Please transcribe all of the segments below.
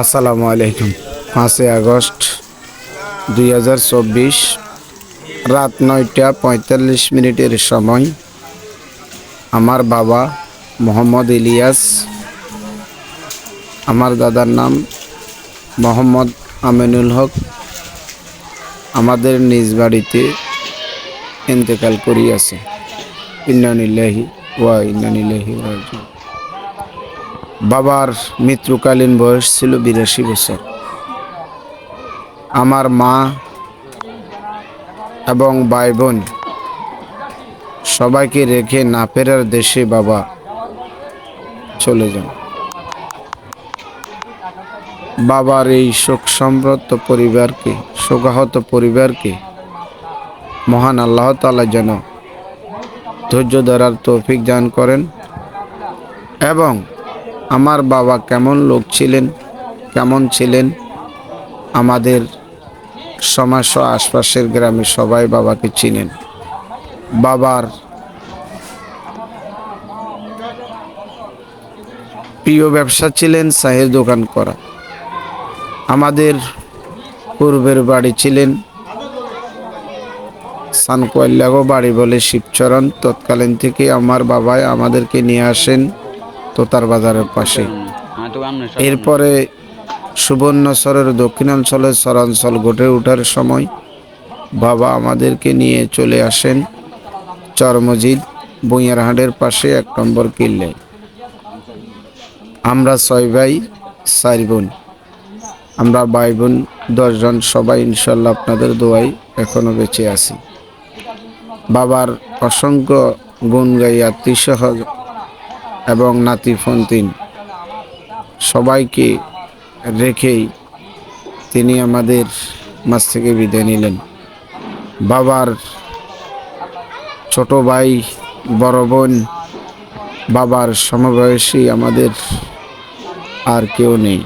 আসসালামু আলাইকুম। পাঁচই আগস্ট দুই হাজার চব্বিশ, রাত নয়টা পঁয়তাল্লিশ মিনিটের সময় আমার বাবা মোহাম্মদ ইলিয়াস, আমার দাদার নাম মোহাম্মদ আমিনুল হক, আমাদের নিজ বাড়িতে ইন্তেকাল করিয়াছে। ইন্নানিল্লাহি ওয়া ইন্নানিল্লাহি রাজিউন। বাবার মৃত্যুকালীন বয়স ছিল বিরাশি বছর। আমার মা এবং ভাই বোন সবাইকে রেখে না ফেরার দেশে বাবা চলে যান। বাবার এই শোক সম্ভ্রত পরিবারকে, শোকাহত পরিবারকে মহান আল্লাহ তালা যেন ধৈর্য ধরার তৌফিক দান করেন এবং আমার বাবা কেমন লোক ছিলেন, কেমন ছিলেন? আমাদের সমাজ আশপাশের গ্রামে সবাই বাবাকে চিনেন। বাবার প্রিয় ব্যবসা ছিলেন চায়ের দোকান করা। আমাদের পূর্বের বাড়ি ছিলেন সানকোয়াল্লাগো বাড়ি বলে শিবচরণ। তৎকালীন থেকে আমার বাবাই আমাদেরকে নিয়ে আসেন। তোতার বাজারের পাশে। এরপরে সুবর্ণচরের দক্ষিণাঞ্চলের চরাঞ্চল গড়ে ওঠার সময় বাবা আমাদেরকে নিয়ে চলে আসেন চরমজিদ বইয়ারহাটের পাশে এক নম্বর কিল্লে আমরা ছয় ভাই, চার বোন। আমরা ভাই বোন দশজন সবাই ইনশাল্লাহ আপনাদের দোয়াই এখনও বেঁচে আছি। বাবার অসংখ্য গুণ গাই, আত্মীয়সহ এবং নাতি ফন্তিন সবাইকে রেখেই তিনি আমাদের মাছ থেকে বিদায় নিলেন। বাবার ছোট ভাই, বড় বোন, বাবার সমবয়সী আমাদের আর কেউ নেই।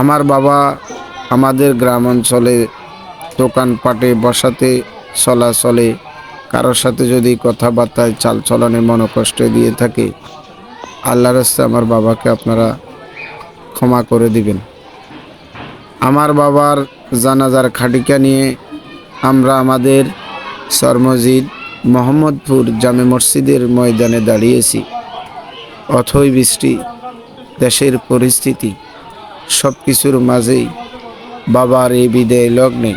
আমার বাবা আমাদের গ্রাম অঞ্চলে দোকানপাটে বসাতে, চলাচলে কারোর সাথে যদি কথাবার্তায় চালচলনে মনোকষ্ট দিয়ে থাকে, আল্লাহর রাস্তে আমার বাবাকে আপনারা ক্ষমা করে দিবেন। আমার বাবার জানাজার খাটিকা নিয়ে আমরা আমাদের সরমজিদ মোহাম্মদপুর জামে মসজিদের ময়দানে দাঁড়িয়েছি। অথই বৃষ্টি, দেশের পরিস্থিতি সব কিছুর মাঝেই বাবার এই বিদায় লগ্নে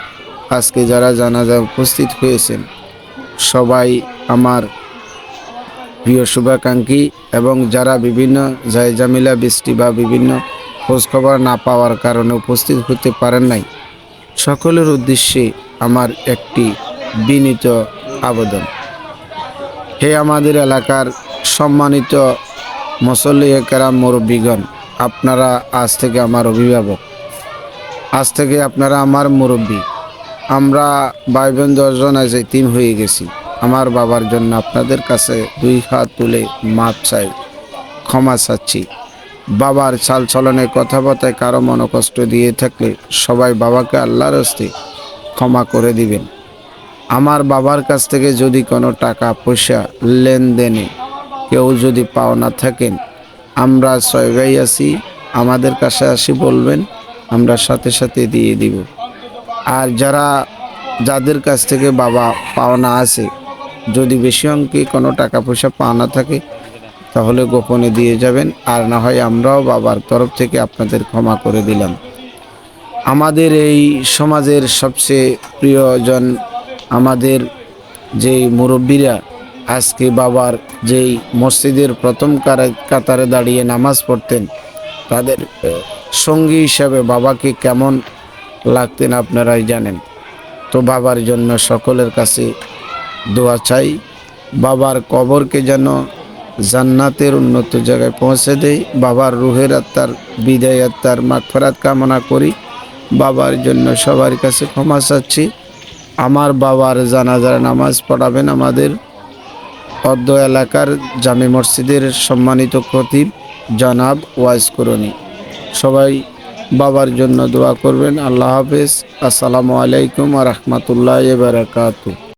আজকে যারা জানাজা উপস্থিত হয়েছেন সবাই আমার প্রিয় শুভাকাঙ্ক্ষী এবং যারা বিভিন্ন জায়জামিলা বৃষ্টি বা বিভিন্ন খোঁজখবর না পাওয়ার কারণে উপস্থিত হতে পারেন নাই, সকলের উদ্দেশ্যে আমার একটি বিনীত আবেদন। হে আমাদের এলাকার সম্মানিত মুসল্লি কেরাম মুরব্বীগণ, আপনারা আজ থেকে আমার অভিভাবক। আজ থেকে আপনারা আমার মুরব্বী। আমরা ভাই বোন দশজন আজ তিন হয়ে গেছি। আমার বাবার জন্য আপনাদের কাছে দুই হাত তুলে মাপ চাই, ক্ষমা চাচ্ছি। বাবার চাল চলনে কথাবার্তায় কারও মনকষ্ট দিয়ে থাকলে সবাই বাবাকে আল্লাহর হস্তে ক্ষমা করে দিবেন। আমার বাবার কাছ থেকে যদি কোনো টাকা, পয়সা, লেনদেনে কেউ যদি পাওনা থাকেন, আমরা ছয় ভাই আছি, আমাদের কাছে আসি বলবেন, আমরা সাথে সাথে দিয়ে দিব। আর যারা যাদের কাছ থেকে বাবা পাওনা আছে, যদি বেশি অঙ্কে কোনো টাকা পয়সা পাওনা থাকে, তাহলে গোপনে দিয়ে যাবেন। আর না হয় আমরাও বাবার তরফ থেকে আপনাদের ক্ষমা করে দিলাম। আমাদের এই সমাজের সবচেয়ে প্রিয়জন আমাদের যেই মুরব্বীরা, আজকে বাবার যেই মসজিদের প্রথম কারা- কাতারে দাঁড়িয়ে নামাজ পড়তেন, তাদের সঙ্গী হিসাবে বাবাকে কেমন লাগতেন আপনারাই জানেন। তো বাবার জন্য সকলের কাছে দোয়া চাই। বাবার কবরকে যেন জান্নাতের উন্নত জায়গায় পৌঁছে দেয় বাবার রুহের আত্মার বিদায় আত্মার মাগফেরাত কামনা করি। বাবার জন্য সবার কাছে ক্ষমা চাচ্ছি। আমার বাবার জানাজার নামাজ পড়াবেন আমাদের অদ্য এলাকার জামে মসজিদের সম্মানিত খতিব জনাব ওয়াইজ করণী সবাই বাবার জন্য দোয়া করবেন। আল্লাহ হাফেজ। আসসালামু আলাইকুম আ রহমতুল্লাহ বারাকাতু